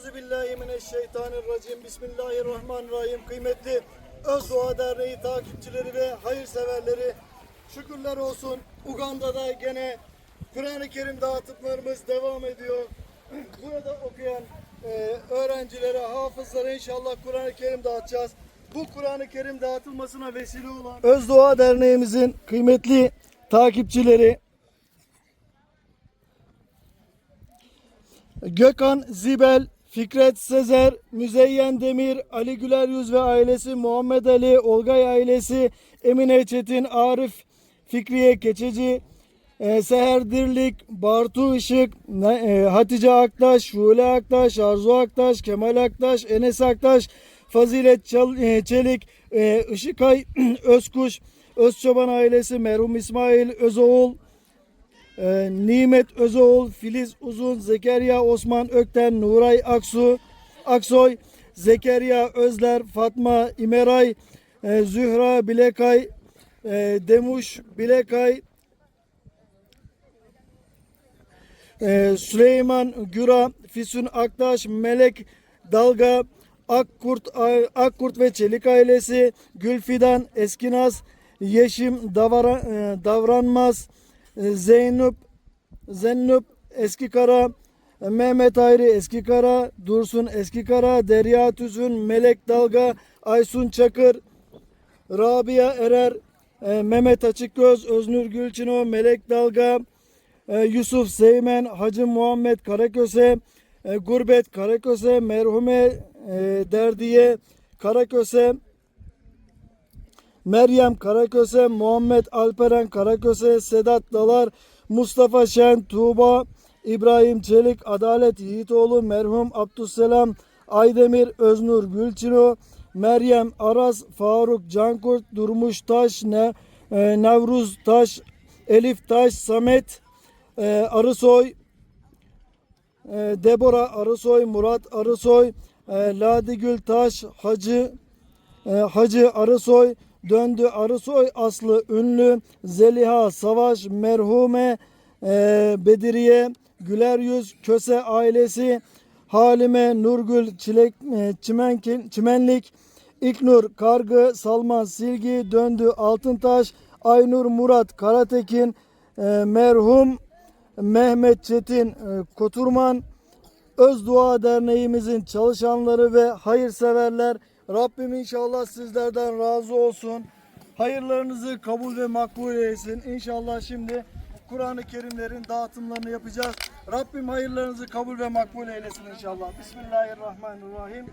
Euzu billahi mineşşeytanirracim. Bismillahirrahmanirrahim. Kıymetli Özdoğa Derneği takipçileri ve hayırseverleri şükürler olsun. Uganda'da gene Kur'an-ı Kerim dağıtımlarımız devam ediyor. Burada okuyan e, öğrencilere, hafızlara inşallah Kur'an-ı Kerim dağıtacağız. Bu Kur'an-ı Kerim dağıtılmasına vesile olan Özdoğa Derneğimizin kıymetli takipçileri, Gökhan Zibel, Fikret Sezer, Müzeyyen Demir, Ali Güler Yüz ve ailesi, Muhammed Ali, Olgay ailesi, Emine Çetin, Arif, Fikriye Keçeci, e, Seher Dirlik, Bartu Işık, e, Hatice Aktaş, Şule Aktaş, Arzu Aktaş, Kemal Aktaş, Enes Aktaş, Fazilet e, Çelik, Işıkay Özkuş, Özçoban ailesi, merhum İsmail Özoğul, ee, Nimet Özoğul, Filiz Uzun, Zekeriya Osman Ökten, Nuray Aksu, Aksoy, Zekeriya Özler, Fatma İmeray, e, Zühra Bilekay, e, Demuş Bilekay, e, Süleyman Güra, Füsun Aktaş, Melek Dalga, Akkurt, Akkurt ve Çelik ailesi, Gülfidan, Eskinaz, Yeşim Davara, e, Davranmaz, e, Zeynep, Zennüp Eskikara, e, Mehmet Hayri Eskikara, Dursun Eskikara, Derya Tüzün, Melek Dalga, Aysun Çakır, Rabia Erer, e, Mehmet Açıkgöz, Öznur Gülçino, Melek Dalga, e, Yusuf Seymen, Hacı Muhammed Karaköse, e, Gurbet Karaköse, Merhume e, Derdiye Karaköse, Meryem Karaköse, Muhammed Alperen Karaköse, Sedat Dalar, Mustafa Şen, Tuğba, İbrahim Çelik, Adalet Yiğitoğlu, merhum Abdüsselam Aydemir, Öznur Gülçino, Meryem Aras, Faruk Cankurt, Durmuş Taş, ne, e, Nevruz Taş, Elif Taş, Samet e, Arısoy, e, Debora Arısoy, Murat Arısoy, e, Ladigül Taş, Hacı e, Hacı Arısoy, Döndü Arısoy Aslı Ünlü, Zeliha Savaş, Merhume e, Bediriye, Güler Yüz, Köse ailesi, Halime Nurgül Çilek, e, Çimenkin, Çimenlik, İknur Kargı, Salman Silgi, Döndü Altıntaş, Aynur Murat Karatekin, e, merhum Mehmet Çetin e, Koturman, Özdua Derneğimizin çalışanları ve hayırseverler Rabbim inşallah sizlerden razı olsun. Hayırlarınızı kabul ve makbul eylesin. İnşallah şimdi Kur'an-ı Kerimlerin dağıtımlarını yapacağız. Rabbim hayırlarınızı kabul ve makbul eylesin inşallah. Bismillahirrahmanirrahim.